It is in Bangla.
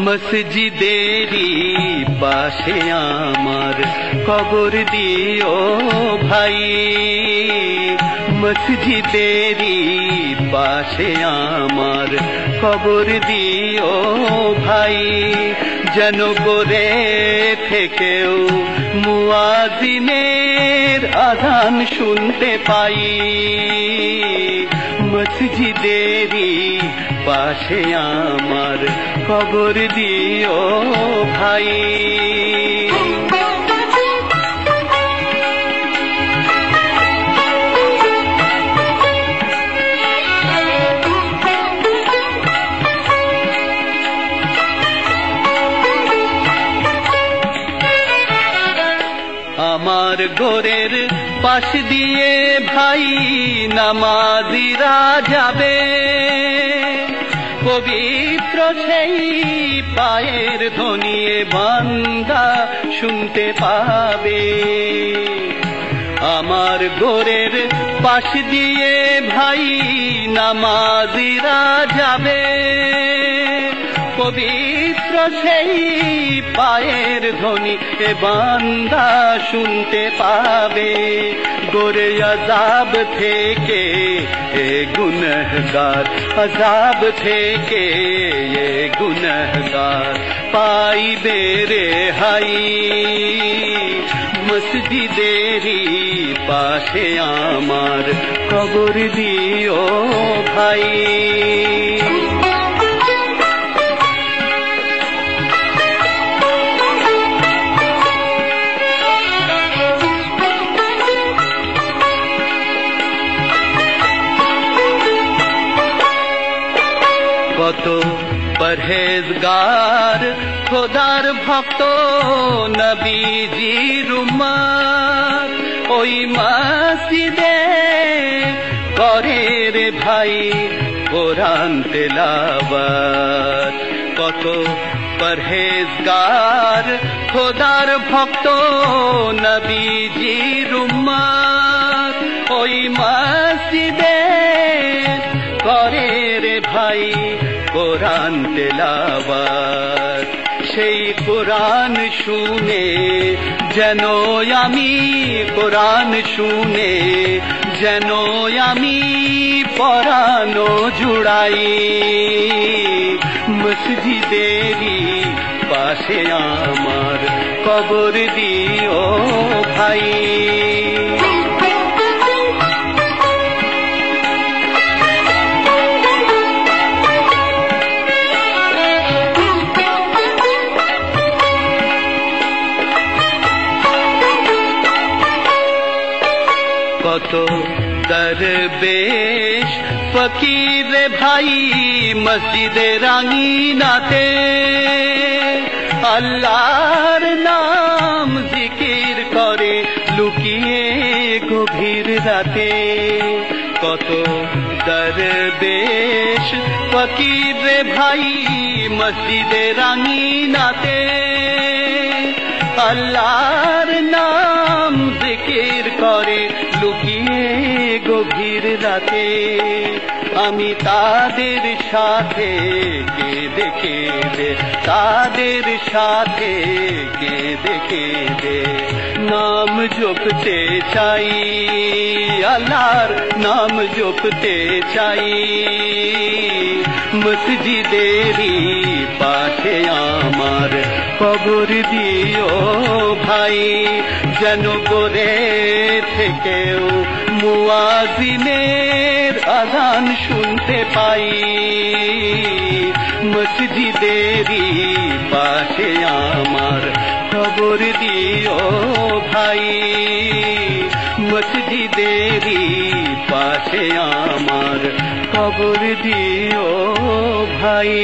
মসজিদেরই পাশে আমার কবর দিও ভাই। মসজিদেরই পাশে আমার কবর দিও ভাই। যেন করে থেকেও মুয়াজিনের আধান শুনতে পাই। মসজিদেরই পাশে আমার কবর দিও ভাই। আমার গোরের পাশ দিয়ে ভাই নামাজিরা যাবে পবিত্র সেই পায়ের ধনিয়ে বান্দা শুনতে পাবে। আমার গোরের পাশ দিয়ে ভাই নামাজিরা যাবে পবিত্র সেই পায়ের ধ্বনি এ বান্দা শুনতে পাবে। গোরে আজাব থেকে এ গুনহগার, আজাব থেকে এ গুনহগার পাইবে রে হাই মসজিদেরই পাশে আমার কবর দিও ভাই। পরহেজগার, খোদার ভক্ত নবীজির উম্মত ওই মসজিদে করে রে ভাই কোরআন তেলাওয়াত। কত পরহেজগার, খোদার ভক্ত নবীজির উম্মত ওই মসজিদে কোরআন তেলাওয়াত। সেই কোরআন শুনে যেন আমি, কোরআন শুনে যেন আমি পরানো জুড়াই। মসজিদেরই পাশে আমার কবর দিও ভাই। কত দরবেশ ফকির ভাই মসজিদে রাঙিনাতে। আল্লাহর নাম জিকির করে লুকিয়ে গভীর রাতে। কত দরবেশ ফকির ভাই মসজিদে রাঙিনাতে। রাতে আমি তাদের সাথে কে দেখে দে তাদের সাথে কে দেখে দে নাম জপতে চাই, আল্লাহর নাম জপতে চাই। মসজিদেরই পাশে আমার কবর দিও ভাই, যেন করে থেকেও মুয়াজিনের আজান শুনতে পাই। মসজিদেরই পাশে আমার খবর দিও ভাই। মসজিদেরই পাশে আমার খবর দিও ভাই।